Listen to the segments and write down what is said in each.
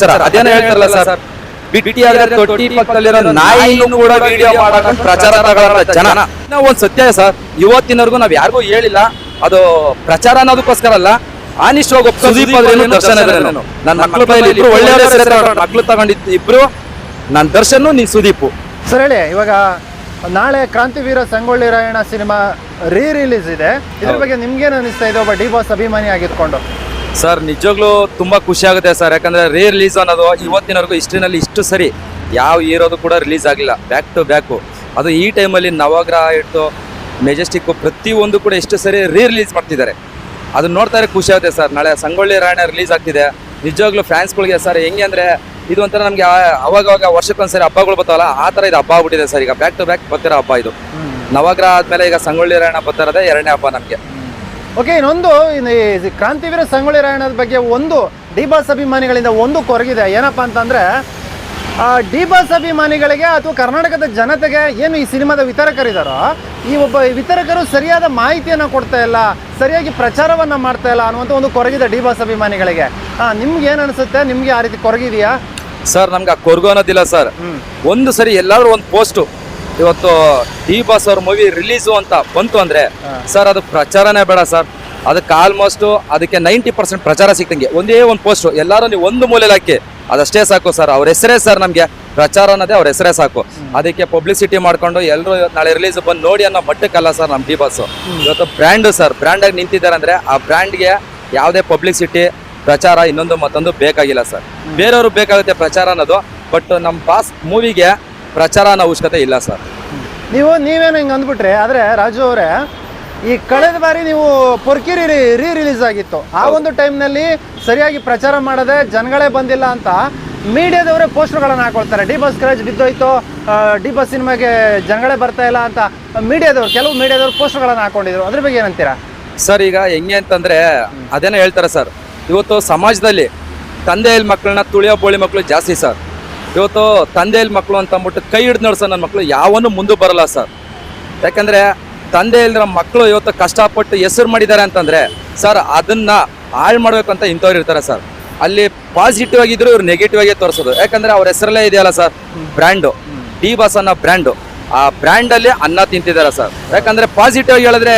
ಪ್ರಚಾರ ಅದೇನ ಹೇಳ್ತಾರಲ್ಲ ಸರ್. ಬಿಟ್ಟಿ ಆದ್ರೆ ತೊಟ್ಟಿ ಪಕ್ಕದಲ್ಲಿರೋ ನಾಯಿನೂ ಕೂಡ ವಿಡಿಯೋ ಮಾಡಕ ಪ್ರಚಾರ ತಗೊಳ್ಳೋ ಜನ. ನಾವು ಒಂದ್ ಸತ್ಯ ಸರ್. ಇವತ್ತಿನವರೆಗೂ ನಾವ್ ಯಾರಿಗೂ ಹೇಳಿಲ್ಲ. ಅದು ಪ್ರಚಾರ ಅನ್ನೋದಕ್ಕೋಸ್ಕರ ಅಲ್ಲ ಆನಿಶ್ ಹೋಗಿ ಸುದೀಪ್ ದರ್ಶನ ನನ್ನ ಮಕ್ಳು ಬೈಲಿ ಇಬ್ರು ಒಳ್ಳೆಯವರ ಮಕ್ಳು ತಗೊಂಡಿದ್ದು ಇಬ್ರು ನನ್ ದರ್ಶನ್ ನೀನ್ ಸುದೀಪ್. ಸರ್ ಹೇಳಿ ಇವಾಗ ನಾಳೆ Krantiveera Sangolli Rayanna cinema re release ಇದೆ. ಇದ್ರ ಬಗ್ಗೆ ನಿಮ್ಗೇನು ಅನಿಸ್ತಾ ಇದೆ? ಒಬ್ಬ ಡಿ ಬಾಸ್ ಅಭಿಮಾನಿ ಆಗಿದ್ಕೊಂಡು ಸರ್ ನಿಜವಾಗ್ಲೂ ತುಂಬಾ ಖುಷಿ ಆಗುತ್ತೆ ಸರ್. ಯಾಕಂದ್ರೆ ರೇ ರಿಲೀಸ್ ಅನ್ನೋದು ಇವತ್ತಿನವರೆಗೂ ಹಿಸ್ಟ್ರಿನಲ್ಲಿ ಇಷ್ಟು ಸರಿ ಯಾವ ಹೀರೋದು ಕೂಡ ರಿಲೀಸ್ ಆಗಿಲ್ಲ. ಬ್ಯಾಕ್ ಟು ಬ್ಯಾಕು ಅದು ಈ ಟೈಮಲ್ಲಿ ನವಗ್ರಹ ಇಟ್ಟು ಮೆಜೆಸ್ಟಿಕ್ ಪ್ರತಿಯೊಂದು ಕೂಡ ಎಷ್ಟು ಸರಿ ರೀ ರಿಲೀಸ್ ಮಾಡ್ತಿದ್ದಾರೆ ಅದನ್ನ ನೋಡ್ತಾರೆ ಖುಷಿ ಆಗುತ್ತೆ ಸರ್. ನಾಳೆ ಸಂಗೊಳ್ಳಿ ರಾಯಣ್ಣ ರಿಲೀಸ್ ಆಗ್ತಿದೆ. ನಿಜವಾಗ್ಲೂ ಫ್ಯಾನ್ಸ್ಗಳಿಗೆ ಸರ್ ಹೆಂಗೆ ಅಂದರೆ ಇದು ಒಂಥರ ನಮಗೆ ಅವಾಗವಾಗ ಅವಾಗ ವರ್ಷಕ್ಕೊಂದ್ಸರಿ ಹಬ್ಬಗಳು ಬರ್ತಾವಲ್ಲ ಆ ಥರ ಇದು ಹಬ್ಬ ಆಗ್ಬಿಟ್ಟಿದೆ ಸರ್. ಈಗ ಬ್ಯಾಕ್ ಟು ಬ್ಯಾಕ್ ಬರ್ತಿರೋ ಹಬ್ಬ ಇದು. ನವಗ್ರಹ ಆದಮೇಲೆ ಈಗ ಸಂಗೊಳ್ಳಿ ರಾಯಣ್ಣ ಬರ್ತಾರದೇ ಎರಡನೇ ಹಬ್ಬ ನಮಗೆ. ಓಕೆ ಇನ್ನೊಂದು ಈ ಕ್ರಾಂತಿವೀರ ಸಂಗೊಳ್ಳಿ ರಾಯಣ್ಣದ ಬಗ್ಗೆ ಒಂದು ಡಿ ಬಾಸ್ ಅಭಿಮಾನಿಗಳಿಂದ ಒಂದು ಕೊರಗಿದೆ. ಏನಪ್ಪ ಅಂತಂದ್ರೆ ಡಿ ಬಾಸ್ ಅಭಿಮಾನಿಗಳಿಗೆ ಅಥವಾ ಕರ್ನಾಟಕದ ಜನತೆಗೆ ಏನು ಈ ಸಿನಿಮಾದ ವಿತರಕರಿದ್ದಾರೋ ಈ ಒಬ್ಬ ವಿತರಕರು ಸರಿಯಾದ ಮಾಹಿತಿಯನ್ನು ಕೊಡ್ತಾ ಇಲ್ಲ ಸರಿಯಾಗಿ ಪ್ರಚಾರವನ್ನು ಮಾಡ್ತಾ ಇಲ್ಲ ಅನ್ನುವಂಥ ಒಂದು ಕೊರಗಿದೆ ಡಿ ಬಾಸ್ ಅಭಿಮಾನಿಗಳಿಗೆ. ಹಾಂ ನಿಮ್ಗೆ ಏನು ಅನಿಸುತ್ತೆ? ನಿಮಗೆ ಆ ರೀತಿ ಕೊರಗಿದೆಯಾ? ಸರ್ ನಮ್ಗೆ ಆ ಕೊರಗು ಅನ್ನೋದಿಲ್ಲ ಸರ್. ಒಂದು ಸರಿ ಎಲ್ಲಾದರೂ ಒಂದು ಪೋಸ್ಟು ಇವತ್ತು ಡಿ ಬಾಸ್ ಅವ್ರ ಮೂವಿ ರಿಲೀಸು ಅಂತ ಬಂತು ಅಂದ್ರೆ ಸರ್ ಅದು ಪ್ರಚಾರನೇ ಬೇಡ ಸರ್. ಅದಕ್ಕೆ ಆಲ್ಮೋಸ್ಟ್ ಅದಕ್ಕೆ ನೈಂಟಿ ಪರ್ಸೆಂಟ್ ಪ್ರಚಾರ ಸಿಕ್ತಂಗೆ ಒಂದೇ ಒಂದು ಪೋಸ್ಟ್ ಎಲ್ಲರೂ ನೀವು ಒಂದು ಮೂಲೆಯಲ್ಲಿ ಹಾಕಿ ಅದಷ್ಟೇ ಸಾಕು ಸರ್. ಅವ್ರ ಹೆಸರೇ ಸರ್ ನಮಗೆ. ಪ್ರಚಾರ ಅನ್ನೋದೇ ಅವ್ರ ಹೆಸರೇ ಸಾಕು. ಅದಕ್ಕೆ ಪಬ್ಲಿಸಿಟಿ ಮಾಡ್ಕೊಂಡು ಎಲ್ಲರೂ ನಾಳೆ ರಿಲೀಸ್ ಬಂದು ನೋಡಿ ಅನ್ನೋ ಮಟ್ಟಕ್ಕಲ್ಲ ಸರ್ ನಮ್ಮ ಡಿ ಬಾಸ್ ಇವತ್ತು ಬ್ರ್ಯಾಂಡ್ ಸರ್ ಬ್ರ್ಯಾಂಡಾಗಿ ನಿಂತಿದ್ದಾರೆ ಅಂದ್ರೆ ಆ ಬ್ರ್ಯಾಂಡ್ಗೆ ಯಾವುದೇ ಪಬ್ಲಿಸಿಟಿ ಪ್ರಚಾರ ಇನ್ನೊಂದು ಮತ್ತೊಂದು ಬೇಕಾಗಿಲ್ಲ ಸರ್. ಬೇರೆಯವರು ಬೇಕಾಗುತ್ತೆ ಪ್ರಚಾರ ಅನ್ನೋದು ಬಟ್ ನಮ್ಮ ಬಾಸ್ ಮೂವಿಗೆ ಪ್ರಚಾರ ಅನ್ನೋ ಅವಶ್ಯಕತೆ ಇಲ್ಲ ಸರ್. ನೀವು ನೀವೇನು ಹಿಂಗೆ ಅಂದ್ಬಿಟ್ರೆ ಆದರೆ ರಾಜು ಅವರೇ ಈ ಕಳೆದ ಬಾರಿ ನೀವು ಪೊರ್ಕಿರಿ ರೀ ರಿಲೀಸ್ ಆಗಿತ್ತು. ಆ ಒಂದು ಟೈಮ್ನಲ್ಲಿ ಸರಿಯಾಗಿ ಪ್ರಚಾರ ಮಾಡದೆ ಜನಗಳೇ ಬಂದಿಲ್ಲ ಅಂತ ಮೀಡಿಯಾದವರೇ ಪೋಸ್ಟರ್ಗಳನ್ನು ಹಾಕೊಳ್ತಾರೆ. ಡಿ ಬಸ್ ಕ್ರಾಜ್ ಬಿದ್ದೋಯ್ತು ಡಿ ಬಸ್ ಸಿನಿಮಾಗೆ ಜನಗಳೇ ಬರ್ತಾ ಇಲ್ಲ ಅಂತ ಮೀಡಿಯಾದವರು ಕೆಲವು ಮೀಡಿಯಾದವ್ರು ಪೋಸ್ಟರ್ಗಳನ್ನು ಹಾಕೊಂಡಿದ್ರು. ಅದ್ರ ಬಗ್ಗೆ ಏನಂತೀರಾ? ಸರ್ ಈಗ ಹೆಂಗೆ ಅಂತಂದರೆ ಅದೇನೋ ಹೇಳ್ತಾರೆ ಸರ್. ಇವತ್ತು ಸಮಾಜದಲ್ಲಿ ತಂದೆಯಲ್ಲಿ ಮಕ್ಕಳನ್ನ ತುಳಿಯೋ ಬೋಳಿ ಮಕ್ಕಳು ಜಾಸ್ತಿ ಸರ್. ಇವತ್ತು ತಂದೆಯಲ್ಲಿ ಮಕ್ಕಳು ಅಂತ ಅಂದ್ಬಿಟ್ಟು ಕೈ ಹಿಡಿದು ನಡೆಸೋ ನನ್ನ ಮಕ್ಕಳು ಯಾವನ್ನೂ ಮುಂದೆ ಬರಲ್ಲ ಸರ್. ಯಾಕಂದ್ರೆ ತಂದೆ ಇಲ್ದಿರೋ ಮಕ್ಕಳು ಇವತ್ತು ಕಷ್ಟಪಟ್ಟು ಹೆಸರು ಮಾಡಿದ್ದಾರೆ ಅಂತಂದ್ರೆ, ಸರ್ ಅದನ್ನ ಹಾಳು ಮಾಡಬೇಕಂತ ಇಂಥವ್ರು ಇರ್ತಾರೆ ಸರ್. ಅಲ್ಲಿ ಪಾಸಿಟಿವ್ ಆಗಿದ್ರು ಇವ್ರು ನೆಗೆಟಿವ್ ಆಗಿ ತೋರಿಸೋದು. ಯಾಕಂದ್ರೆ ಅವ್ರ ಹೆಸರಲ್ಲೇ ಇದೆಯಲ್ಲ ಸರ್ ಬ್ರ್ಯಾಂಡು ಡಿ ಬಾಸ್ ಅನ್ನೋ ಬ್ರ್ಯಾಂಡು ಆ ಬ್ರ್ಯಾಂಡ್ ಅಲ್ಲಿ ಅನ್ನ ತಿಂತಿದ್ದಾರೆ ಸರ್. ಯಾಕಂದ್ರೆ ಪಾಸಿಟಿವ್ ಆಗಿ ಹೇಳಿದ್ರೆ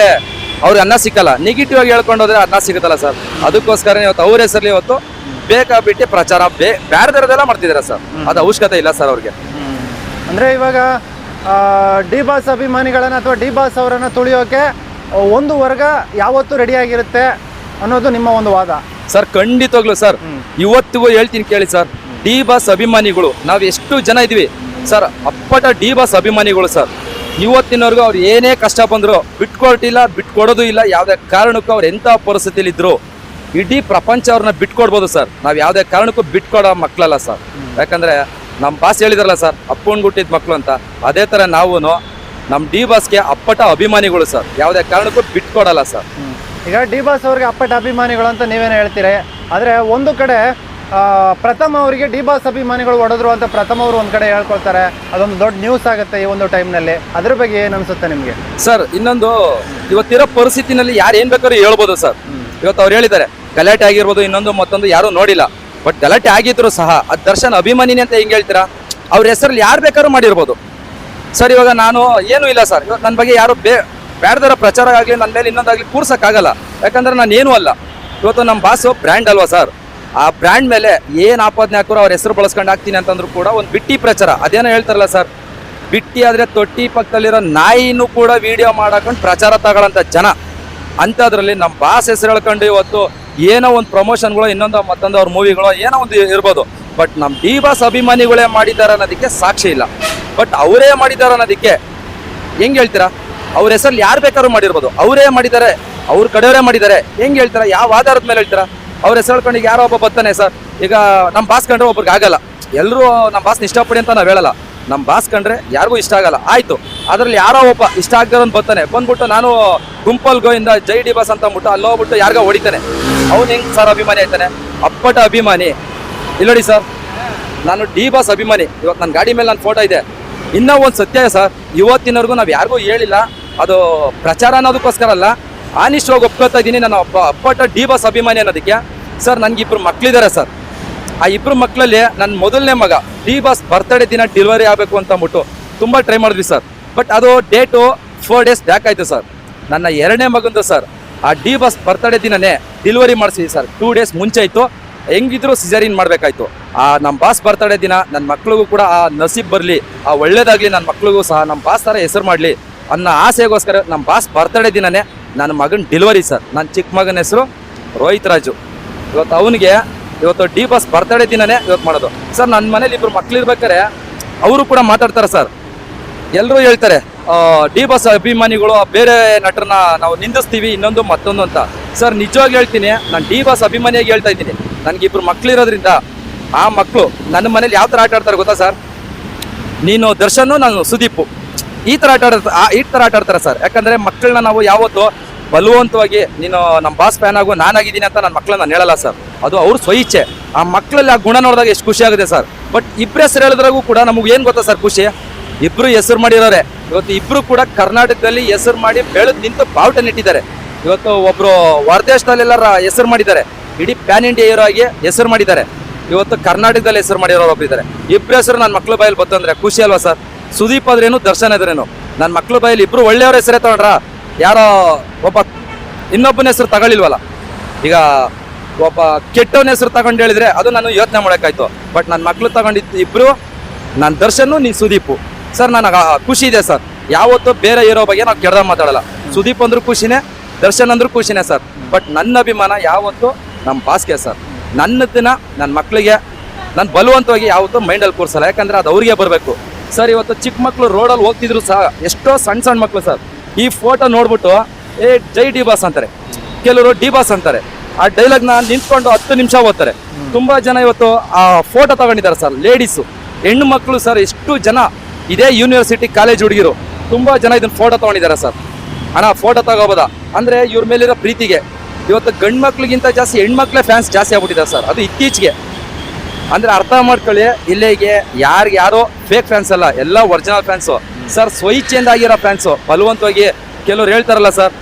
ಅವ್ರಿಗೆ ಅನ್ನ ಸಿಕ್ಕಲ್ಲ ನೆಗೆಟಿವ್ ಆಗಿ ಹೇಳ್ಕೊಂಡು ಹೋದ್ರೆ ಅನ್ನ ಸಿಗುತ್ತಲ್ಲ ಸರ್. ಅದಕ್ಕೋಸ್ಕರ ಇವತ್ತು ಅವ್ರ ಹೆಸರಲ್ಲಿ ಇವತ್ತು ಬೇಕಾಬಿಟ್ಟು ಪ್ರಚಾರ ಬೇ ಬ್ಯಾರ್ದಿರೋದೆಲ್ಲ ಮಾಡ್ತಿದ್ದಾರೆ ಸರ್? ಅದು ಅವಶ್ಯಕತೆ ಇಲ್ಲ ಸರ್ ಅವ್ರಿಗೆ. ಅಂದರೆ ಇವಾಗ ಡಿ ಬಾಸ್ ಅಭಿಮಾನಿಗಳನ್ನು ಅಥವಾ ಡಿ ಬಾಸ್ ಅವರನ್ನು ತುಳಿಯೋಕೆ ಒಂದು ವರ್ಗ ಯಾವತ್ತೂ ರೆಡಿಯಾಗಿರುತ್ತೆ ಅನ್ನೋದು ನಿಮ್ಮ ಒಂದು ವಾದ. ಸರ್ ಖಂಡಿತವಾಗ್ಲು ಸರ್. ಇವತ್ತಿಗೂ ಹೇಳ್ತೀನಿ ಕೇಳಿ ಸರ್. ಡಿ ಬಾಸ್ ಅಭಿಮಾನಿಗಳು ನಾವು ಎಷ್ಟು ಜನ ಇದೀವಿ ಸರ್ ಅಪ್ಪಟ ಡಿ ಬಾಸ್ ಅಭಿಮಾನಿಗಳು ಸರ್. ಇವತ್ತಿನವರೆಗೂ ಅವ್ರು ಏನೇ ಕಷ್ಟ ಬಂದ್ರು ಬಿಟ್ಕೊಟ್ಟಿಲ್ಲ ಬಿಟ್ಕೊಡೋದು ಇಲ್ಲ ಯಾವುದೇ ಕಾರಣಕ್ಕೂ ಅವ್ರು ಎಂಥ ಪರಿಸ್ಥಿತಿಲಿ ಇದ್ರು ಇಡೀ ಪ್ರಪಂಚ ಅವ್ರನ್ನ ಬಿಟ್ಕೊಡ್ಬೋದು ಸರ್. ನಾವು ಯಾವುದೇ ಕಾರಣಕ್ಕೂ ಬಿಟ್ಕೊಡೋ ಮಕ್ಕಳಲ್ಲ ಸರ್. ಯಾಕಂದರೆ ನಮ್ಮ ಬಾಸ್ ಹೇಳಿದಾರಲ್ಲ ಸರ್ ಅಪ್ಪನ್ ಹುಟ್ಟಿದ ಮಕ್ಕಳು ಅಂತ. ಅದೇ ಥರ ನಾವು ನಮ್ಮ ಡಿ ಬಾಸ್ಗೆ ಅಪ್ಪಟ ಅಭಿಮಾನಿಗಳು ಸರ್. ಯಾವುದೇ ಕಾರಣಕ್ಕೂ ಬಿಟ್ಕೊಡಲ್ಲ ಸರ್. ಈಗ ಡಿ ಬಾಸ್ ಅವ್ರಿಗೆ ಅಪ್ಪಟ ಅಭಿಮಾನಿಗಳು ಅಂತ ನೀವೇನು ಹೇಳ್ತೀರಿ? ಆದರೆ ಒಂದು ಕಡೆ ಪ್ರಥಮ ಪ್ರಥಮ್ ಅವರಿಗೆ ಡಿ ಬಾಸ್ ಅಭಿಮಾನಿಗಳು ಹೊಡೆದ್ರು ಅಂತ ಪ್ರಥಮ ಅವರು ಒಂದು ಕಡೆ ಹೇಳ್ಕೊಳ್ತಾರೆ. ಅದೊಂದು ದೊಡ್ಡ ನ್ಯೂಸ್ ಆಗುತ್ತೆ ಈ ಒಂದು ಟೈಮ್ನಲ್ಲಿ ಅದ್ರ ಬಗ್ಗೆ ಏನು ಅನಿಸುತ್ತೆ ನಿಮಗೆ? ಸರ್ ಇನ್ನೊಂದು ಇವತ್ತಿರೋ ಪರಿಸ್ಥಿತಿನಲ್ಲಿ ಯಾರು ಏನು ಬೇಕಾದ್ರೂ ಹೇಳ್ಬೋದು ಸರ್. ಇವತ್ತು ಅವ್ರು ಹೇಳಿದ್ದಾರೆ, ಗಲಾಟೆ ಆಗಿರ್ಬೋದು, ಇನ್ನೊಂದು ಮತ್ತೊಂದು ಯಾರು ನೋಡಿಲ್ಲ. ಬಟ್ ಗಲಾಟೆ ಆಗಿದ್ರು ಸಹ ಆ ದರ್ಶನ್ ಅಭಿಮಾನಿನಿ ಅಂತ ಹೆಂಗ್ ಹೇಳ್ತೀರಾ? ಅವ್ರ ಹೆಸರಲ್ಲಿ ಯಾರು ಬೇಕಾದ್ರೂ ಮಾಡಿರ್ಬೋದು. ಸರ್ ಇವಾಗ ನಾನು ಏನೂ ಇಲ್ಲ ಸರ್ ಇವತ್ತು ನನ್ನ ಬಗ್ಗೆ ಯಾರು ಬೇ ಬೇಡದರ ಪ್ರಚಾರ ಆಗಲಿ ನನ್ನ ಮೇಲೆ ಇನ್ನೊಂದಾಗಲಿ ಕೂರ್ಸೋಕ್ಕಾಗಲ್ಲ. ಯಾಕಂದ್ರೆ ನಾನು ಏನೂ ಅಲ್ಲ. ಇವತ್ತು ನಮ್ಮ ಬಾಸು ಬ್ರ್ಯಾಂಡ್ ಅಲ್ವಾ ಸರ್ ಆ ಬ್ರ್ಯಾಂಡ್ ಮೇಲೆ ಏನು ಆಪಾದನೆ ಹಾಕೋರು ಅವ್ರ ಹೆಸರು ಬಳಸ್ಕೊಂಡು ಹಾಕ್ತೀನಿ ಅಂತಂದ್ರು ಕೂಡ ಒಂದು ಬಿಟ್ಟಿ ಪ್ರಚಾರ. ಅದೇನೋ ಹೇಳ್ತಾರಲ್ಲ ಸರ್ ಬಿಟ್ಟಿ ಆದರೆ ತೊಟ್ಟಿ ಪಕ್ಕದಲ್ಲಿರೋ ನಾಯಿನೂ ಕೂಡ ವಿಡಿಯೋ ಮಾಡಾಕೊಂಡು ಪ್ರಚಾರ ತಗೊಳ್ಳೋಂಥ ಜನ. ಅಂಥದ್ರಲ್ಲಿ ನಮ್ಮ ಬಾಸ್ ಹೆಸರು ಹೇಳ್ಕೊಂಡು ಇವತ್ತು ಏನೋ ಒಂದು ಪ್ರಮೋಷನ್ಗಳು, ಇನ್ನೊಂದು ಮತ್ತೊಂದು ಅವ್ರ ಮೂವಿಗಳು ಏನೋ ಒಂದು ಇರ್ಬೋದು. ಬಟ್ ನಮ್ಮ ಡಿ ಬಾಸ್ ಅಭಿಮಾನಿಗಳೇ ಮಾಡಿದ್ದಾರೆ ಅನ್ನೋದಕ್ಕೆ ಸಾಕ್ಷಿ ಇಲ್ಲ. ಬಟ್ ಅವರೇ ಮಾಡಿದ್ದಾರೆ ಅನ್ನೋದಕ್ಕೆ ಹೆಂಗ್ ಹೇಳ್ತೀರಾ? ಅವ್ರ ಹೆಸರಲ್ಲಿ ಯಾರು ಬೇಕಾದ್ರೂ ಮಾಡಿರ್ಬೋದು. ಅವರೇ ಮಾಡಿದ್ದಾರೆ, ಅವ್ರ ಕಡೆಯವರೇ ಮಾಡಿದ್ದಾರೆ. ಹೆಂಗ್ ಹೇಳ್ತೀರಾ? ಯಾವ ಆಧಾರದ ಮೇಲೆ ಹೇಳ್ತೀರಾ? ಅವ್ರ ಹೆಸರು ಹೇಳ್ಕೊಂಡು ಈಗ ಯಾರೋ ಒಬ್ಬ ಬರ್ತಾನೆ ಸರ್. ಈಗ ನಮ್ಮ ಬಾಸ್ ಕಂಡ್ರೆ ಒಬ್ರಿಗೆ ಆಗಲ್ಲ. ಎಲ್ಲರೂ ನಮ್ಮ ಬಾಸ್ನ ಇಷ್ಟಪಡಿ ಅಂತ ನಾವು ಹೇಳಲ್ಲ. ನಮ್ಮ ಬಾಸ್ ಕಂಡ್ರೆ ಯಾರಿಗೂ ಇಷ್ಟ ಆಗಲ್ಲ. ಆಯ್ತು. ಅದ್ರಲ್ಲಿ ಯಾರೋ ಒಬ್ಬ ಇಷ್ಟ ಆಗದವನ್ ಬರ್ತಾನೆ. ಬಂದ್ಬಿಟ್ಟು ನಾನು ಗುಂಪಲ್ ಗೋಯಿಂದ ಜೈ ಡಿ ಬಸ್ ಅಂತ ಅಂದ್ಬಿಟ್ಟು ಅಲ್ಲಿ ಹೋಗ್ಬಿಟ್ಟು ಯಾರಿಗ ಹೊಡಿತಾನೆ. ಅವ್ನು ಹೆಂಗ್ ಸರ್ ಅಭಿಮಾನಿ ಆಯ್ತಾನೆ ಅಪ್ಪಟ ಅಭಿಮಾನಿ. ಇಲ್ಲಡಿ ಸರ್, ನಾನು ಡಿ ಬಸ್ ಅಭಿಮಾನಿ. ಇವತ್ತು ನನ್ನ ಗಾಡಿ ಮೇಲೆ ನನ್ನ ಫೋಟೋ ಇದೆ. ಇನ್ನೂ ಒಂದು ಸತ್ಯ ಸರ್, ಇವತ್ತಿನವರೆಗೂ ನಾವು ಯಾರಿಗೂ ಹೇಳಿಲ್ಲ. ಅದು ಪ್ರಚಾರ ಅನ್ನೋದಕ್ಕೋಸ್ಕರ ಅಲ್ಲ ಆನಿಷ್ಟವಾಗಿ ಒಪ್ಕೋತಾ ಇದ್ದೀನಿ ನಾನು ಒಬ್ಬ ಅಪ್ಪಟ ಡಿ ಬಸ್ ಅಭಿಮಾನಿ ಅನ್ನೋದಕ್ಕೆ. ಸರ್ ನನಗೆ ಇಬ್ಬರು ಮಕ್ಕಳಿದ್ದಾರೆ ಸರ್. ಆ ಇಬ್ಬರು ಮಕ್ಕಳಲ್ಲಿ ನನ್ನ ಮೊದಲನೇ ಮಗ ಡಿ ಬಸ್ ಬರ್ತ್ಡೇ ದಿನ ಡೆಲಿವರಿ ಆಗಬೇಕು ಅಂತ ಅಂದ್ಬಿಟ್ಟು ತುಂಬ ಟ್ರೈ ಮಾಡಿದ್ವಿ ಸರ್. ಬಟ್ ಅದು ಡೇಟು ಫೋರ್ ಡೇಸ್ ಬ್ಯಾಕ್ ಆಯಿತು ಸರ್ ನನ್ನ ಎರಡನೇ ಮಗಂದು ಸರ್ ಆ ಡಿ ಬಾಸ್ ಬರ್ತಡೇ ದಿನನೇ ಡಿಲಿವರಿ ಮಾಡಿಸಿದ್ವಿ ಸರ್ ಟೂ ಡೇಸ್ ಮುಂಚೆ ಆಯಿತು. ಹೆಂಗಿದ್ರು ಸಿಜರಿನ್ ಮಾಡಬೇಕಾಯ್ತು. ಆ ನಮ್ಮ ಬಾಸ್ ಬರ್ತಡೇ ದಿನ ನನ್ನ ಮಕ್ಳಿಗೂ ಕೂಡ ಆ ನಸೀಬ್ ಬರಲಿ, ಆ ಒಳ್ಳೇದಾಗಲಿ ನನ್ನ ಮಕ್ಳಿಗೂ ಸಹ ನಮ್ಮ ಬಾಸ್ ಥರ ಹೆಸರು ಮಾಡಲಿ ಅನ್ನೋ ಆಸೆಗೋಸ್ಕರ ನಮ್ಮ ಬಾಸ್ ಬರ್ತಡೇ ದಿನನೇ ನನ್ನ ಮಗನ ಡೆಲಿವರಿ ಸರ್ ನನ್ನ ಚಿಕ್ಕ ಮಗನ ಹೆಸರು ರೋಹಿತ್ ರಾಜು. ಇವತ್ತು ಅವನಿಗೆ ಇವತ್ತು ಡಿ ಬಾಸ್ ಬರ್ತಡೇ ದಿನನೇ ಇವತ್ತು ಮಾಡೋದು. ಸರ್ ನನ್ನ ಮನೇಲಿ ಇಬ್ಬರು ಮಕ್ಳು ಇರ್ಬೇಕಾರೆ ಅವರು ಕೂಡ ಮಾತಾಡ್ತಾರೆ ಸರ್ ಎಲ್ಲರೂ ಹೇಳ್ತಾರೆ ಡಿ ಬಸ್ ಅಭಿಮಾನಿಗಳು ಬೇರೆ ನಟರನ್ನ ನಾವು ನಿಂದಿಸ್ತೀವಿ, ಇನ್ನೊಂದು ಮತ್ತೊಂದು ಅಂತ. ಸರ್, ನಿಜವಾಗಿ ಹೇಳ್ತೀನಿ, ನಾನು ಡಿ ಬಸ್ ಅಭಿಮಾನಿಯಾಗಿ ಹೇಳ್ತಾ ಇದ್ದೀನಿ. ನನಗೆ ಇಬ್ರು ಮಕ್ಳಿರೋದ್ರಿಂದ, ಆ ಮಕ್ಕಳು ನನ್ನ ಮನೇಲಿ ಯಾವ ಥರ ಆಟ ಆಡ್ತಾರೆ ಗೊತ್ತಾ ಸರ್? ನೀನು ದರ್ಶನ್, ನಾನು ಸುದೀಪು. ಈ ಥರ ಆಟ ಆಡ್ತಾರೆ ಈ ಥರ ಆಟ ಆಡ್ತಾರೆ ಸರ್. ಯಾಕಂದರೆ ಮಕ್ಕಳನ್ನ ನಾವು ಯಾವತ್ತೂ ಬಲವಂತವಾಗಿ, ನೀನು ನಮ್ಮ ಬಾಸ್ ಫ್ಯಾನ್ ಆಗು, ನಾನಾಗಿದ್ದೀನಿ ಅಂತ ನನ್ನ ಮಕ್ಕಳನ್ನ ನಾನು ಹೇಳಲ್ಲ ಸರ್. ಅದು ಅವ್ರ ಸ್ವಇಚ್ಛೆ. ಆ ಮಕ್ಕಳಲ್ಲಿ ಆ ಗುಣ ನೋಡಿದಾಗ ಎಷ್ಟು ಖುಷಿ ಆಗುತ್ತೆ ಸರ್. ಬಟ್ ಇಬ್ಬರ ಹೆಸರು ಹೇಳಿದ್ರಾಗೂ ಕೂಡ ನಮಗೆ ಏನು ಗೊತ್ತಾ ಸರ್ ಖುಷಿ? ಇಬ್ರು ಹೆಸರು ಮಾಡಿರೋರೆ. ಇವತ್ತು ಇಬ್ರು ಕೂಡ ಕರ್ನಾಟಕದಲ್ಲಿ ಹೆಸರು ಮಾಡಿ ಬೆಳೆದು ನಿಂತು ಬಾವುಟ ನೆಟ್ಟಿದ್ದಾರೆ ಇವತ್ತು ಒಬ್ರು ಹೊರದೇಶದಲ್ಲೆಲ್ಲ ಹೆಸರು ಮಾಡಿದ್ದಾರೆ. ಇಡೀ ಪ್ಯಾನ್ ಇಂಡಿಯಾ ಇರೋ ಆಗಿ ಹೆಸರು ಮಾಡಿದ್ದಾರೆ. ಇವತ್ತು ಕರ್ನಾಟಕದಲ್ಲಿ ಹೆಸರು ಮಾಡಿರೋರು ಒಬ್ರಿದ್ದಾರೆ ಇಬ್ರು ಹೆಸರು ನನ್ನ ಮಕ್ಳ ಬಾಯಲ್ಲಿ ಬತ್ತಂದ್ರೆ ಖುಷಿ ಅಲ್ವಾ ಸರ್? ಸುದೀಪ್ ಆದ್ರೇನು ದರ್ಶನ್ ಆದ್ರೇನು ನನ್ನ ಮಕ್ಳ ಬಾಯಲ್ಲಿ ಇಬ್ರು ಒಳ್ಳೆಯವ್ರ ಹೆಸರೇ ತಗೊಂಡ್ರ? ಯಾರೋ ಒಬ್ಬ ಇನ್ನೊಬ್ಬನ ಹೆಸರು ತಗೊಳ್ಳಿಲ್ವಲ್ಲ? ಈಗ ಒಬ್ಬ ಕೆಟ್ಟವನ ಹೆಸರು ತಗೊಂಡು ಹೇಳಿದ್ರೆ ಅದು ನಾನು ಯೋಚನೆ ಮಾಡೋಕ್ಕಾಯ್ತು. ಬಟ್ ನನ್ನ ಮಕ್ಳು ತಗೊಂಡಿದ್ದು ಇಬ್ರು, ನನ್ನ ದರ್ಶನ್ ನೀನು ಸುದೀಪು. ಸರ್, ನನಗೆ ಖುಷಿ ಇದೆ ಸರ್. ಯಾವತ್ತೂ ಬೇರೆ ಇರೋ ಬಗ್ಗೆ ನಾವು ಕೆಡ್ದ ಮಾತಾಡಲ್ಲ. ಸುದೀಪ್ ಅಂದ್ರೂ ಖುಷಿನೇ, ದರ್ಶನ್ ಅಂದ್ರೂ ಖುಷಿನೇ ಸರ್. ಬಟ್ ನನ್ನ ಅಭಿಮಾನ ಯಾವತ್ತು ನಮ್ಮ ಬಾಸ್ಗೆ ಸರ್. ನನ್ನದನ್ನ ನನ್ನ ಮಕ್ಕಳಿಗೆ ನಾನು ಬಲವಂತವಾಗಿ ಯಾವತ್ತೂ ಮೈಂಡಲ್ಲಿ ಕೂರಿಸಲ್ಲ. ಯಾಕಂದ್ರೆ ಅದು ಅವ್ರಿಗೆ ಬರಬೇಕು. ಸರ್, ಇವತ್ತು ಚಿಕ್ಕ ಮಕ್ಕಳು ರೋಡಲ್ಲಿ ಹೋಗ್ತಿದ್ರು ಸಹ, ಎಷ್ಟೋ ಸಣ್ಣ ಸಣ್ಣ ಮಕ್ಕಳು ಸರ್. ಈ ಫೋಟೋ ನೋಡ್ಬಿಟ್ಟು, ಏ, ಜೈ ಡಿ ಬಾಸ್ ಅಂತಾರೆ. ಕೆಲವರು ಡಿ ಬಾಸ್ ಅಂತಾರೆ. ಆ ಡೈಲಾಗ್ನ ನಿಂತ್ಕೊಂಡು ಹತ್ತು ನಿಮಿಷ ಓದ್ತಾರೆ. ತುಂಬಾ ಜನ ಇವತ್ತು ಆ ಫೋಟೋ ತಗೊಂಡಿದ್ದಾರೆ ಸರ್ ಲೇಡೀಸು ಹೆಣ್ಣು ಮಕ್ಕಳು ಸರ್ ಎಷ್ಟು ಜನ ಇದೇ ಯೂನಿವರ್ಸಿಟಿ ಕಾಲೇಜ್ ಹುಡುಗಿರು, ತುಂಬಾ ಜನ ಇದನ್ನ ಫೋಟೋ ತಗೊಂಡಿದ್ದಾರೆ ಸರ್ ಅಣ್ಣ ಫೋಟೋ ತಗೋಬೋದಾ? ಅಂದ್ರೆ ಇವ್ರ ಮೇಲಿರೋ ಪ್ರೀತಿಗೆ. ಇವತ್ತು ಗಂಡು ಮಕ್ಳಿಗಿಂತ ಜಾಸ್ತಿ ಹೆಣ್ಮಕ್ಳೇ ಫ್ಯಾನ್ಸ್ ಜಾಸ್ತಿ ಆಗ್ಬಿಟ್ಟಿದ್ದಾರೆ ಸರ್ ಅದು ಇತ್ತೀಚೆಗೆ. ಅಂದ್ರೆ ಅರ್ಥ ಮಾಡ್ಕೊಳ್ಳಿ, ಇಲ್ಲಿಗೆ ಯಾರಿಗೆ ಯಾರೋ ಫೇಕ್ ಫ್ಯಾನ್ಸ್ ಅಲ್ಲ, ಎಲ್ಲ ಒರಿಜಿನಲ್ ಫ್ಯಾನ್ಸು ಸರ್ ಸ್ವಇಚ್ಛೆಯಿಂದ ಆಗಿರೋ ಫ್ಯಾನ್ಸು ಬಲವಂತವಾಗಿ ಕೆಲವ್ರು ಹೇಳ್ತಾರಲ್ಲ ಸರ್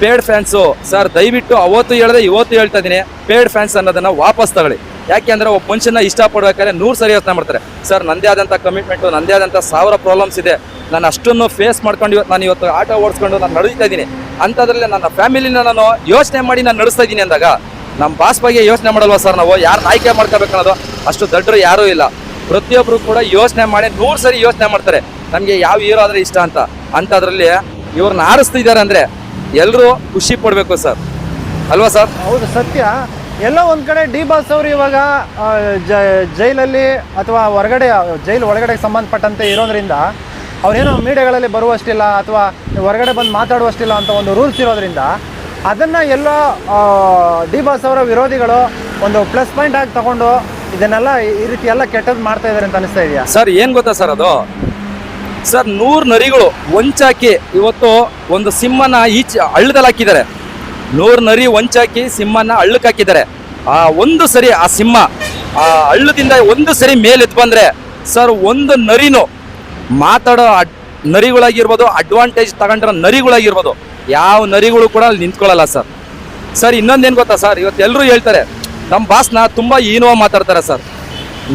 ಪೇಡ್ ಫ್ಯಾನ್ಸು ಸರ್ ದಯವಿಟ್ಟು ಅವತ್ತು ಹೇಳಿದೆ ಇವತ್ತು ಹೇಳ್ತಾ ಇದ್ದೀನಿ ಪೇಡ್ ಫ್ಯಾನ್ಸ್ ಅನ್ನೋದನ್ನ ವಾಪಸ್ ತಗೊಳ್ಳಿ. ಯಾಕೆಂದ್ರೆ ಒಬ್ಬ ಮನುಷ್ಯನ ಇಷ್ಟಪಡ್ಬೇಕಾದ್ರೆ ನೂರು ಸರಿ ಯೋಚನೆ ಮಾಡ್ತಾರೆ. ಸರ್, ನಂದೇ ಆದಂಥ ಕಮಿಟ್ಮೆಂಟು ನಂದೇ ಆದಂಥ ಸಾವಿರ ಪ್ರಾಬ್ಲಮ್ಸ್ ಇದೆ. ನಾನು ಅಷ್ಟನ್ನು ಫೇಸ್ ಮಾಡ್ಕೊಂಡು ಇವತ್ತು ನಾನು ಇವತ್ತು ಆಟೋ ಓಡಿಸ್ಕೊಂಡು ನಾನು ನಡೀತಾ ಇದ್ದೀನಿ. ಅಂಥದ್ರಲ್ಲಿ ನನ್ನ ಫ್ಯಾಮಿಲಿನ ನಾನು ಯೋಚನೆ ಮಾಡಿ ನಾನು ನಡೆಸ್ತಾ ಇದ್ದೀನಿ ಅಂದಾಗ ನಮ್ಮ ಬಾಸ್ ಬಗ್ಗೆ ಯೋಚನೆ ಮಾಡಲ್ವಾ ಸರ್ ನಾವು? ಯಾರು ಆಯ್ಕೆ ಮಾಡ್ಕೋಬೇಕನ್ನೋದು ಅಷ್ಟು ದೊಡ್ಡರು ಯಾರೂ ಇಲ್ಲ. ಪ್ರತಿಯೊಬ್ಬರು ಕೂಡ ಯೋಚನೆ ಮಾಡಿ ನೂರು ಸರಿ ಯೋಚನೆ ಮಾಡ್ತಾರೆ. ನಮಗೆ ಯಾವ ಹೀರೋ ಆದರೆ ಇಷ್ಟ ಅಂತ. ಅಂಥದ್ರಲ್ಲಿ ಇವ್ರನ್ನ ಆರಿಸ್ತಿದ್ದಾರೆ ಅಂದರೆ ಎಲ್ಲರೂ ಖುಷಿ ಪಡಬೇಕು ಸರ್. ಅಲ್ವಾ ಸರ್? ಹೌದು, ಸತ್ಯ. ಎಲ್ಲ ಒಂದು ಕಡೆ ಡಿ ಬಾಸ್ ಅವರು ಇವಾಗ ಜೈಲಲ್ಲಿ ಅಥವಾ ಹೊರಗಡೆ, ಜೈಲು ಒಳಗಡೆ ಸಂಬಂಧಪಟ್ಟಂತೆ ಇರೋದ್ರಿಂದ ಅವ್ರೇನೋ ಮೀಡಿಯಾಗಳಲ್ಲಿ ಬರುವಷ್ಟಿಲ್ಲ ಅಥವಾ ಹೊರಗಡೆ ಬಂದು ಮಾತಾಡುವಷ್ಟಿಲ್ಲ ಅಂತ ಒಂದು ರೂಲ್ಸ್ ಇರೋದ್ರಿಂದ ಅದನ್ನ ಎಲ್ಲ ಡಿ ಬಾಸ್ ಅವರ ವಿರೋಧಿಗಳು ಒಂದು ಪ್ಲಸ್ ಪಾಯಿಂಟ್ ಆಗಿ ತಗೊಂಡು ಇದನ್ನೆಲ್ಲ ಈ ರೀತಿ ಎಲ್ಲ ಕೆಟ್ಟದ್ದು ಮಾಡ್ತಾ ಇದ್ದಾರೆ ಅಂತ ಅನಿಸ್ತಾ ಇದೆಯಾ? ಸರ್, ಏನು ಗೊತ್ತಾ ಸರ್ ಅದು? ಸರ್, ನೂರು ನರಿಗಳು ಒಂಚಾಕಿ ಇವತ್ತು ಒಂದು ಸಿಂಹನ ಈಚೆ ಹಳ್ಳದಲ್ಲಿ ಹಾಕಿದ್ದಾರೆ. ನೂರು ನರಿ ಒಂಚಾಕಿ ಸಿಂಹನ ಹಳ್ಳಕ್ಕೆ ಹಾಕಿದ್ದಾರೆ. ಆ ಒಂದು ಸರಿ ಆ ಸಿಂಹ, ಆ ಹಳ್ಳದಿಂದ ಒಂದು ಸರಿ ಮೇಲೆ ಬಂದರೆ ಸರ್ ಒಂದು ನರಿನು ಮಾತಾಡೋ ನರಿಗಳಾಗಿರ್ಬೋದು ಅಡ್ವಾಂಟೇಜ್ ತಗೊಂಡಿರೋ ನರಿಗಳಾಗಿರ್ಬೋದು, ಯಾವ ನರಿಗಳು ಕೂಡ ಅಲ್ಲಿ ನಿಂತ್ಕೊಳ್ಳಲ್ಲ ಸರ್. ಸರ್ ಇನ್ನೊಂದೇನು ಗೊತ್ತಾ ಸರ್, ಇವತ್ತು ಎಲ್ಲರೂ ಹೇಳ್ತಾರೆ, ನಮ್ಮ ಬಾಸ್ನ ತುಂಬ ಹೀನವಾಗಿ ಮಾತಾಡ್ತಾರೆ ಸರ್.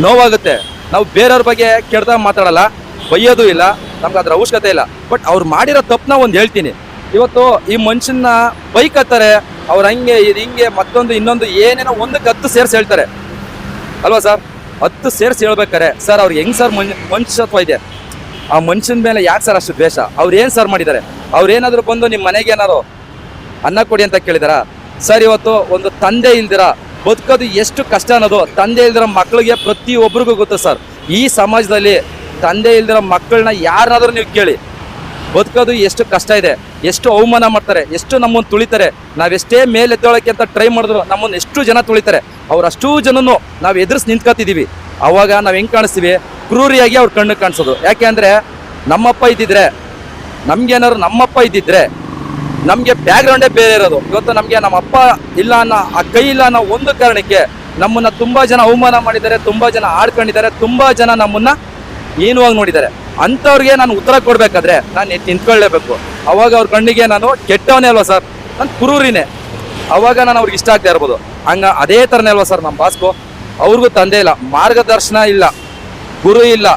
ನೋವಾಗುತ್ತೆ. ನಾವು ಬೇರೆಯವ್ರ ಬಗ್ಗೆ ಕೆಡ್ದಾಗ ಮಾತಾಡಲ್ಲ, ಬೈಯೋದು ಇಲ್ಲ, ನಮ್ಗೆ ಅದ್ರ ಅವಶ್ಯಕತೆ ಇಲ್ಲ. ಬಟ್ ಅವ್ರು ಮಾಡಿರೋ ತಪ್ಪನ್ನ ಒಂದು ಹೇಳ್ತೀನಿ. ಇವತ್ತು ಈ ಮನುಷ್ಯನ ಬೈಕ್ ಹತ್ತಾರೆ, ಅವ್ರು ಹಂಗೆ, ಇದು ಹಿಂಗೆ, ಮತ್ತೊಂದು, ಇನ್ನೊಂದು, ಏನೇನೋ ಒಂದಕ್ಕೆ ಹತ್ತು ಸೇರ್ಸಿ ಹೇಳ್ತಾರೆ. ಅಲ್ವಾ ಸರ್? ಹತ್ತು ಸೇರ್ಸಿ ಹೇಳ್ಬೇಕಾರೆ ಸರ್ ಅವ್ರಿಗೆ ಹೆಂಗ್ ಸರ್ ಮನ್, ಮನುಷ್ಯತ್ವ ಇದೆ? ಆ ಮನುಷ್ಯನ ಮೇಲೆ ಯಾಕೆ ಸರ್ ಅಷ್ಟು ದ್ವೇಷ? ಅವ್ರು ಏನು ಸರ್ ಮಾಡಿದ್ದಾರೆ? ಅವ್ರೇನಾದರೂ ಬಂದು ನಿಮ್ಮ ಮನೆಗೆ ಏನಾರು ಅನ್ನ ಕೊಡಿ ಅಂತ ಕೇಳಿದಾರ? ಸರ್, ಇವತ್ತು ಒಂದು ತಂದೆ ಇಲ್ದಿರ? ಬದುಕೋದು ಎಷ್ಟು ಕಷ್ಟ ಅನ್ನೋದು ತಂದೆ ಇಲ್ದಿರ ಮಕ್ಕಳಿಗೆ ಪ್ರತಿಯೊಬ್ಬರಿಗೂ ಗೊತ್ತು ಸರ್. ಈ ಸಮಾಜದಲ್ಲಿ ತಂದೆ ಇಲ್ದಿರೋ ಮಕ್ಕಳನ್ನ ಯಾರನ್ನಾದ್ರೂ ನೀವು ಕೇಳಿ ಬದುಕೋದು ಎಷ್ಟು ಕಷ್ಟ ಇದೆ, ಎಷ್ಟು ಅವಮಾನ ಮಾಡ್ತಾರೆ, ಎಷ್ಟು ನಮ್ಮನ್ನು ತುಳಿತಾರೆ. ನಾವೆಷ್ಟೇ ಮೇಲೆ ಎದ್ದೊಳಕ್ಕೆ ಅಂತ ಟ್ರೈ ಮಾಡಿದ್ರು ನಮ್ಮನ್ನು ಎಷ್ಟು ಜನ ತುಳಿತಾರೆ. ಅವ್ರು ಅಷ್ಟೂ ಜನನು ನಾವು ಎದುರಿಸಿ ನಿಂತ್ಕೊತಿದ್ದೀವಿ ಅವಾಗ ನಾವು ಹೆಂಗೆ ಕಾಣಿಸ್ತೀವಿ? ಕ್ರೂರಿಯಾಗಿ ಅವ್ರ ಕಣ್ಣು ಕಾಣಿಸೋದು. ಯಾಕೆ ಅಂದರೆ ನಮ್ಮಪ್ಪ ಇದ್ದಿದ್ರೆ, ನಮಗೇನಾದ್ರು ನಮ್ಮಪ್ಪ ಇದ್ದಿದ್ರೆ ನಮಗೆ ಬ್ಯಾಕ್ಗ್ರೌಂಡೇ ಬೇರೆ ಇರೋದು. ಇವತ್ತು ನಮಗೆ ನಮ್ಮ ಅಪ್ಪ ಇಲ್ಲ ಅನ್ನೋ, ಆ ಕೈ ಇಲ್ಲ ಅನ್ನೋ ಒಂದು ಕಾರಣಕ್ಕೆ ನಮ್ಮನ್ನು ತುಂಬ ಜನ ಅವಮಾನ ಮಾಡಿದ್ದಾರೆ, ತುಂಬ ಜನ ಆಡ್ಕೊಂಡಿದ್ದಾರೆ, ತುಂಬ ಜನ ನಮ್ಮನ್ನು ಹೀನವಾಗಿ ನೋಡಿದ್ದಾರೆ. ಅಂಥವ್ರಿಗೆ ನಾನು ಉತ್ತರ ಕೊಡಬೇಕಾದ್ರೆ ನಾನು ನಿಂತ್ಕೊಳ್ಳೇಬೇಕು. ಅವಾಗ ಅವ್ರ ಕಣ್ಣಿಗೆ ನಾನು ಕೆಟ್ಟವನೇ ಅಲ್ವಾ ಸರ್? ನಾನು ಕುರೂರಿನೇ. ಅವಾಗ ನಾನು ಅವ್ರಿಗೆ ಇಷ್ಟ ಆಗ್ತಾ ಇರ್ಬೋದು. ಹಂಗ ಅದೇ ಥರನೇ ಅಲ್ವಾ ಸರ್ ನಮ್ಮ ಬಾಸ್ಕು? ಅವ್ರಿಗೂ ತಂದೆ ಇಲ್ಲ, ಮಾರ್ಗದರ್ಶನ ಇಲ್ಲ, ಗುರು ಇಲ್ಲ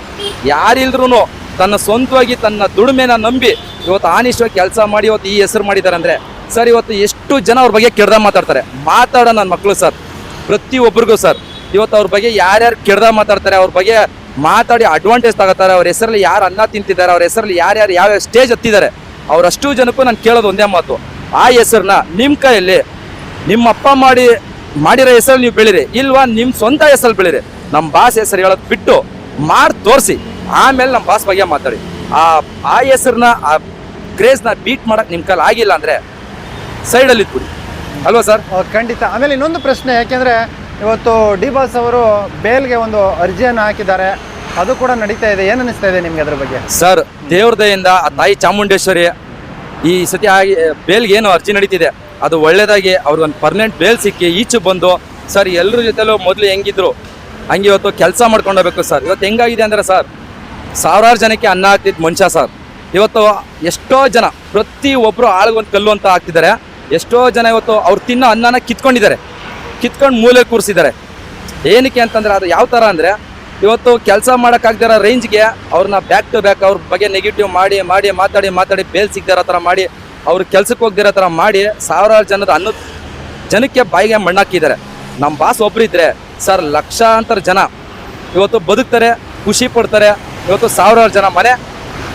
ಯಾರಿಲ್ದ್ರೂ ತನ್ನ ಸ್ವಂತವಾಗಿ ತನ್ನ ದುಡಿಮೆನ ನಂಬಿ ಇವತ್ತು ಆನಿಷ್ಟವಾಗಿ ಕೆಲಸ ಮಾಡಿ ಇವತ್ತು ಈ ಹೆಸರು ಮಾಡಿದ್ದಾರೆ ಅಂದರೆ ಸರ್ ಇವತ್ತು ಎಷ್ಟು ಜನ ಅವ್ರ ಬಗ್ಗೆ ಕೆಡ್ದ ಮಾತಾಡ್ತಾರೆ? ಮಾತಾಡೋ ನನ್ನ ಮಕ್ಕಳು ಸರ್. ಪ್ರತಿಯೊಬ್ಬರಿಗೂ ಸರ್. ಇವತ್ತು ಅವ್ರ ಬಗ್ಗೆ ಯಾರ್ಯಾರು ಕೆಡ್ದ ಮಾತಾಡ್ತಾರೆ, ಅವ್ರ ಬಗ್ಗೆ ಮಾತಾಡಿ ಅಡ್ವಾಂಟೇಜ್ ತಗೋತಾರೆ, ಅವ್ರ ಹೆಸರಲ್ಲಿ ಯಾರು ಅನ್ನ ತಿಂತಿದ್ದಾರೆ, ಅವ್ರ ಹೆಸರಲ್ಲಿ ಯಾರ್ಯಾರು ಯಾವ ಸ್ಟೇಜ್ ಹತ್ತಿದ್ದಾರೆ ಅವರಷ್ಟು ಜನಕ್ಕೂ ನಾನು ಕೇಳೋದು ಒಂದೇ ಮಾತು. ಆ ಹೆಸರನ್ನ ನಿಮ್ಮ ಕೈಯಲ್ಲಿ ನಿಮ್ಮ ಅಪ್ಪ ಮಾಡಿ, ಮಾಡಿರೋ ಹೆಸರಲ್ಲಿ ನೀವು ಬೆಳೀರಿ, ಇಲ್ವಾ ನಿಮ್ಮ ಸ್ವಂತ ಹೆಸರಲ್ಲಿ ಬೆಳೀರಿ. ನಮ್ಮ ಬಾಸ್ ಹೆಸರು ಹೇಳೋದು ಬಿಟ್ಟು ಮಾಡಿ ತೋರಿಸಿ, ಆಮೇಲೆ ನಮ್ಮ ಬಾಸ್ ಬಗ್ಗೆ ಮಾತಾಡಿ. ಆ ಆ ಹೆಸರನ್ನ ಆ ಕ್ರೇಜ್ನ ಬೀಟ್ ಮಾಡೋಕ್ಕೆ ನಿಮ್ಮ ಕೈಲಿ ಆಗಿಲ್ಲ ಅಂದರೆ ಸೈಡಲ್ಲಿ ಇದ್ಬಿಡಿ ಅಲ್ವಾ ಸರ್? ಖಂಡಿತ. ಆಮೇಲೆ ಇನ್ನೊಂದು ಪ್ರಶ್ನೆ, ಯಾಕೆಂದ್ರೆ ಇವತ್ತು ಡಿ ಬಾಸ್ ಅವರು ಬೇಲ್ಗೆ ಒಂದು ಅರ್ಜಿಯನ್ನು ಹಾಕಿದ್ದಾರೆ. ಅದು ಕೂಡ ನಡೀತಾ ಇದೆ. ಏನು ಅನಿಸ್ತಾ ಇದೆ ನಿಮ್ಗೆ ಅದ್ರ ಬಗ್ಗೆ? ಸರ್, ದೇವ್ರ ದಯೆಯಿಂದ ಆ ತಾಯಿ ಚಾಮುಂಡೇಶ್ವರಿ ಈ ಸತಿ ಆಗಿ ಬೇಲ್ಗೆ ಏನು ಅರ್ಜಿ ನಡೀತಿದೆ. ಅದು ಒಳ್ಳೇದಾಗಿ ಅವ್ರಿಗೊಂದು ಪರ್ಮನೆಂಟ್ ಬೇಲ್ ಸಿಕ್ಕಿ ಈಚು ಬಂದು, ಸರ್ ಎಲ್ಲರ ಜೊತೆಲೂ ಮೊದಲು ಹೆಂಗಿದ್ರು, ಹಂಗೆ ಇವತ್ತು ಕೆಲಸ ಮಾಡ್ಕೊಂಡೋಗ್ಬೇಕು ಸರ್. ಇವತ್ತು ಹೆಂಗಾಗಿದೆ ಅಂದರೆ ಸರ್, ಸಾವಿರಾರು ಜನಕ್ಕೆ ಅನ್ನ ಆಗ್ತಿದ್ದು ಮನುಷ್ಯ ಸರ್. ಇವತ್ತು ಎಷ್ಟೋ ಜನ ಪ್ರತಿ ಒಬ್ಬರು ಆಳ್ಗೊಂದು ಕಲ್ಲು ಅಂತ ಹಾಕ್ತಿದ್ದಾರೆ. ಎಷ್ಟೋ ಜನ ಇವತ್ತು ಅವ್ರು ತಿನ್ನೋ ಅನ್ನನ ಕಿತ್ಕೊಂಡಿದ್ದಾರೆ. ಕಿತ್ಕೊಂಡು ಮೂಲೆ ಕೂರಿಸಿದ್ದಾರೆ. ಏನಕ್ಕೆ ಅಂತಂದ್ರೆ ಅದು ಯಾವ ಥರ ಅಂದರೆ ಇವತ್ತು ಕೆಲಸ ಮಾಡೋಕ್ಕಾಗ್ದಿರೋ ರೇಂಜ್ಗೆ ಅವ್ರನ್ನ ಬ್ಯಾಕ್ ಟು ಬ್ಯಾಕ್ ಅವ್ರ ಬಗ್ಗೆ ನೆಗೆಟಿವ್ ಮಾಡಿ ಮಾಡಿ, ಮಾತಾಡಿ ಮಾತಾಡಿ ಬೇಲ್ ಸಿಗ್ದಿರೋ ಥರ ಮಾಡಿ, ಅವ್ರ ಕೆಲ್ಸಕ್ಕೆ ಹೋಗ್ದಿರೋ ಥರ ಮಾಡಿ ಸಾವಿರಾರು ಜನದ ಅನ್ನ ಜನಕ್ಕೆ ಬಾಯಿಗೆ ಮಣ್ಣಾಕಿದ್ದಾರೆ ನಮ್ಮ ಬಾಸ್ ಒಬ್ಬರಿದ್ರೆ ಸರ್, ಲಕ್ಷಾಂತರ ಜನ ಇವತ್ತು ಬದುಕ್ತಾರೆ, ಖುಷಿ ಪಡ್ತಾರೆ, ಇವತ್ತು ಸಾವಿರಾರು ಜನ ಮನೆ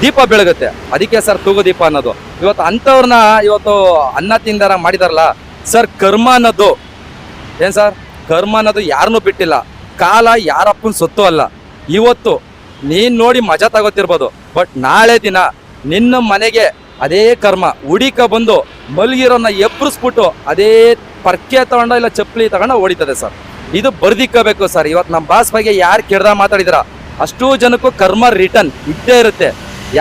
ದೀಪ ಬೆಳಗುತ್ತೆ. ಅದಕ್ಕೆ ಸರ್ ತೂಗು ದೀಪ ಅನ್ನೋದು. ಇವತ್ತು ಅಂಥವ್ರನ್ನ ಇವತ್ತು ಅನ್ನ ತಿಂದಾರ ಮಾಡಿದಾರಲ್ಲ, ಸರ್, ಕರ್ಮ ಅನ್ನೋದು ಏನ್ ಸರ್? ಕರ್ಮ ಅನ್ನೋದು ಯಾರನ್ನೂ ಬಿಟ್ಟಿಲ್ಲ. ಕಾಲ ಯಾರಪ್ಪನ ಸೊತ್ತು ಅಲ್ಲ. ಇವತ್ತು ನೀನ್ ನೋಡಿ ಮಜಾ ತಗೋತಿರ್ಬೋದು. ಬಟ್ ನಾಳೆ ದಿನ ನಿನ್ನ ಮನೆಗೆ ಅದೇ ಕರ್ಮ ಹುಡಿಕ ಬಂದು ಮಲಗಿರೋನ್ನ ಎಬ್ಬರಿಸ್ಬಿಟ್ಟು ಅದೇ ಪರ್ಕೆ ತಗೊಂಡ ಇಲ್ಲ ಚಪ್ಪಲಿ ತಗೊಂಡ ಹೊಡಿತದೆ ಸರ್. ಇದು ಬರ್ದಿಕ್ಕಬೇಕು ಸರ್. ಇವತ್ತು ನಮ್ಮ ಬಾಸ್ ಬಗ್ಗೆ ಯಾರು ಕೆಡ್ದ ಮಾತಾಡಿದ್ರ? ಅಷ್ಟೂ ಜನಕ್ಕೂ ಕರ್ಮ ರಿಟರ್ನ್ ಇದ್ದೇ ಇರುತ್ತೆ.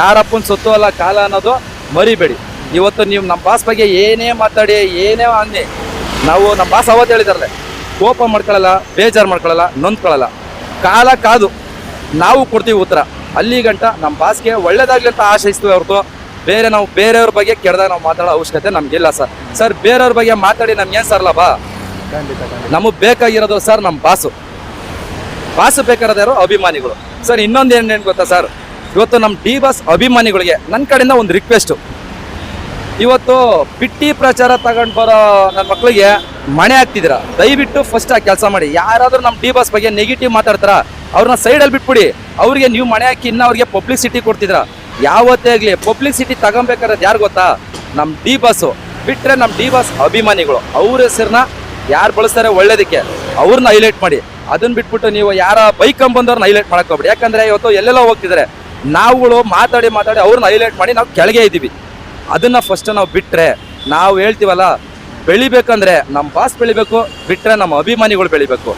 ಯಾರಪ್ಪನ ಸೊತ್ತು ಅಲ್ಲ ಕಾಲ ಅನ್ನೋದು ಮರಿಬೇಡಿ. ಇವತ್ತು ನೀವು ನಮ್ಮ ಬಾಸ್ ಬಗ್ಗೆ ಏನೇ ಮಾತಾಡಿ, ಏನೇ ಅನ್ನಿ ನಾವು ನಮ್ಮ ಬಾಸ್ ಅವತ್ತು ಹೇಳಿದಾರಲ್ಲ ಕೋಪ ಮಾಡ್ಕೊಳ್ಳಲ್ಲ ಬೇಜಾರು ಮಾಡ್ಕೊಳ್ಳಲ್ಲ ನೊಂದ್ಕೊಳ್ಳಲ್ಲ ಕಾಲ ಕಾದು ನಾವು ಕೊಡ್ತೀವಿ ಉತ್ತರ. ಅಲ್ಲಿ ಗಂಟ ನಮ್ಮ ಬಾಸ್ಗೆ ಒಳ್ಳೇದಾಗ್ಲಿ ಅಂತ ಆಶಯಿಸ್ತೀವಿ ಹೊರತು ಬೇರೆ ನಾವು ಬೇರೆಯವ್ರ ಬಗ್ಗೆ ಕೆಡ್ದಾಗ ನಾವು ಮಾತಾಡೋ ಅವಶ್ಯಕತೆ ನಮಗಿಲ್ಲ ಸರ್. ಸರ್ ಬೇರೆಯವ್ರ ಬಗ್ಗೆ ಮಾತಾಡಿ ನಮ್ಗೇನು ಸರ್ ಲಾಭ? ನಮಗೆ ಬೇಕಾಗಿರೋದು ಸರ್ ನಮ್ಮ ಬಾಸು. ಬಾಸು ಯಾರು? ಅಭಿಮಾನಿಗಳು. ಸರ್ ಇನ್ನೊಂದು ಏನು ಗೊತ್ತಾ ಸರ್? ಇವತ್ತು ನಮ್ಮ ಡಿ ಬಾಸ್ ಅಭಿಮಾನಿಗಳಿಗೆ ನನ್ನ ಕಡೆಯಿಂದ ಒಂದು ರಿಕ್ವೆಸ್ಟು ಇವತ್ತು ಪಿಟ್ಟಿ ಪ್ರಚಾರ ತಗೊಂಡು ಬರೋ ನನ್ನ ಮಕ್ಕಳಿಗೆ ಮಣೆ ಹಾಕ್ತಿದ್ರ ದಯವಿಟ್ಟು ಫಸ್ಟ್ ಆ ಕೆಲಸ ಮಾಡಿ. ಯಾರಾದರೂ ನಮ್ಮ ಡಿ ಬಾಸ್ ಬಗ್ಗೆ ನೆಗೆಟಿವ್ ಮಾತಾಡ್ತಾರ? ಅವ್ರನ್ನ ಸೈಡಲ್ಲಿ ಬಿಟ್ಬಿಡಿ. ಅವ್ರಿಗೆ ನೀವು ಮಣೆ ಹಾಕಿ ಇನ್ನು ಅವ್ರಿಗೆ ಪಬ್ಲಿಸಿಟಿ ಕೊಡ್ತಿದ್ರ ಯಾವತ್ತೇ ಆಗಲಿ ಪಬ್ಲಿಸಿಟಿ ತಗೊಬೇಕಾದ್ರೆ ಯಾರು ಗೊತ್ತಾ? ನಮ್ಮ ಡಿ ಬಾಸು ಬಿಟ್ಟರೆ ನಮ್ಮ ಡಿ ಬಾಸ್ ಅಭಿಮಾನಿಗಳು. ಅವ್ರ ಹೆಸರನ್ನ ಯಾರು ಬಳಸ್ತಾರೆ ಒಳ್ಳೇದಕ್ಕೆ ಅವ್ರನ್ನ ಹೈಲೈಟ್ ಮಾಡಿ. ಅದನ್ನ ಬಿಟ್ಬಿಟ್ಟು ನೀವು ಯಾರ ಬೈಕ್ ಬಂದವ್ರನ್ನ ಹೈಲೈಟ್ ಮಾಡಕ್ ಹೋಗ್ಬಿಡಿ. ಯಾಕಂದ್ರೆ ಇವತ್ತು ಎಲ್ಲೆಲ್ಲ ಹೋಗ್ತಿದ್ದಾರೆ ನಾವುಗಳು ಮಾತಾಡಿ ಮಾತಾಡಿ ಅವ್ರನ್ನ ಹೈಲೈಟ್ ಮಾಡಿ ನಾವು ಕೆಳಗೆ ಇದ್ದೀವಿ. ಅದನ್ನ ಫಸ್ಟ್ ನಾವು ಬಿಟ್ಟರೆ ನಾವು ಹೇಳ್ತೀವಲ್ಲ ಬೆಳಿಬೇಕಂದ್ರೆ ನಮ್ಮ ಬಾಸ್ ಬೆಳಿಬೇಕು ಬಿಟ್ಟರೆ ನಮ್ಮ ಅಭಿಮಾನಿಗಳು ಬೆಳಿಬೇಕು.